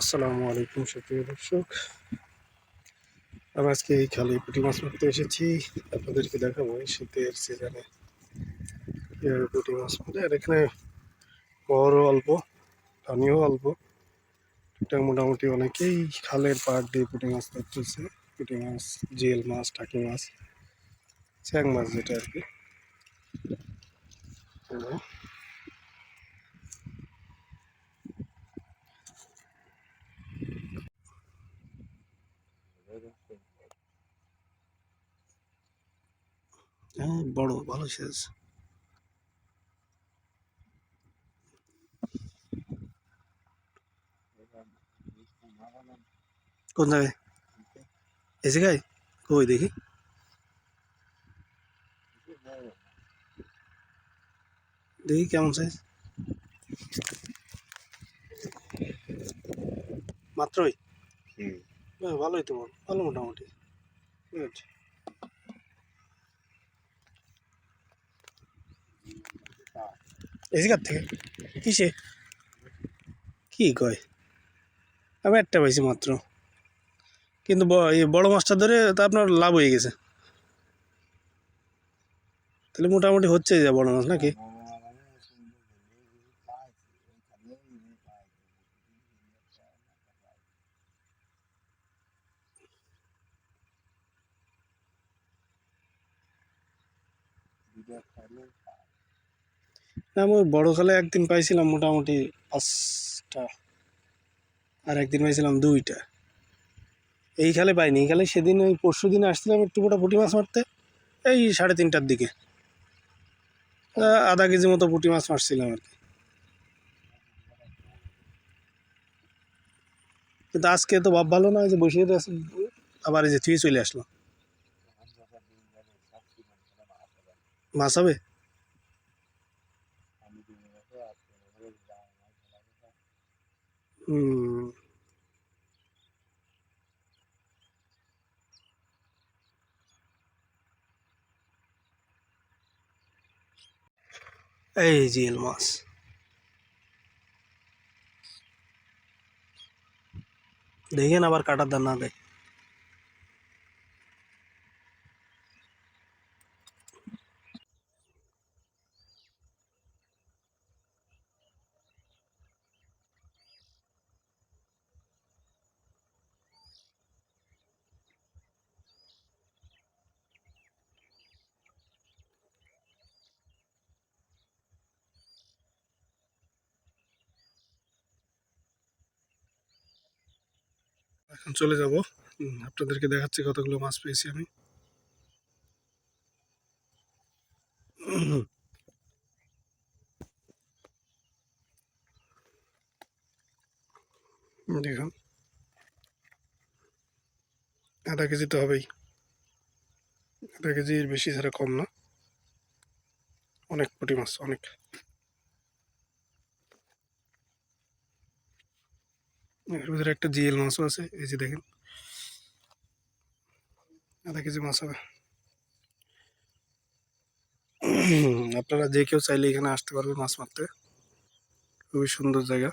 আসসালামু আলাইকুম, সুপ্রিয় দর্শক। আমি আজকে এই খালি পুঁটি মাছ মারতে এসেছি। আপনাদেরকে দেখাবো এই শীতের সিজনে কীভাবে পুঁটি মাছ মারে। আর এখানে বড়ও অল্প, পানিও অল্প। এটা মোটামুটি অনেকেই খালের পাড় দিয়ে পুঁটি মাছ ধরতেছে। পুঁটি মাছ জিয়েল মাছ, টাকি মাছ, চ্যাং মাছ যেটা আর কি। হ্যাঁ বড় ভালো শেষ কোন জায়গায়? এই জায়গায় কই দেখি। দেখি কেমন সাইজ মাত্রই? হ্যাঁ ভালোই তো বল ভালো মোটামুটি। ঠিক এই জায়গার থেকে? কিসে? কি কয়? আমি একটা পাইছি মাত্র। কিন্তু বড় মাছটা ধরে তা আপনার লাভ হয়ে গেছে। তাহলে মোটামুটি হচ্ছে যা বড় মাছ, নাকি? না আমি ওই বড় খালে একদিন পাইছিলাম মোটামুটি পাঁচটা আর একদিন পাইছিলাম দুইটা। এই খালে পাইনি, এই খালে সেদিন ওই পরশু দিন আসছিলাম একটু গোটা পুঁটি মাছ মারতে, এই সাড়ে তিনটার দিকে। আধা কেজি মতো পুঁটি মাছ মারছিলাম আর কি। কিন্তু আজকে তো ভাব ভালো না যে বসিয়ে আবার এই যে থুয়ে চলে আসলো। মাছ হবে? হুম এই জিএল মাছ দেখেন আবার কাটার দান না দেয় চলে যাব। আপনাদেরকে দেখাচ্ছি কতগুলো মাছ পেয়েছি আমি। দেখুন। আধা কেজি তো হবেই। আধা কেজির বেশি ছাড়া কম না। অনেক পুঁটি মাছ, অনেক। এর ভিতরে একটা জিএল মাছও আছে, এই যে দেখেন। আধা কেজি মাছ হবে। আপনারা যে কেউ চাইলে এখানে আসতে পারবেন মাছ মারতে। খুবই সুন্দর জায়গা।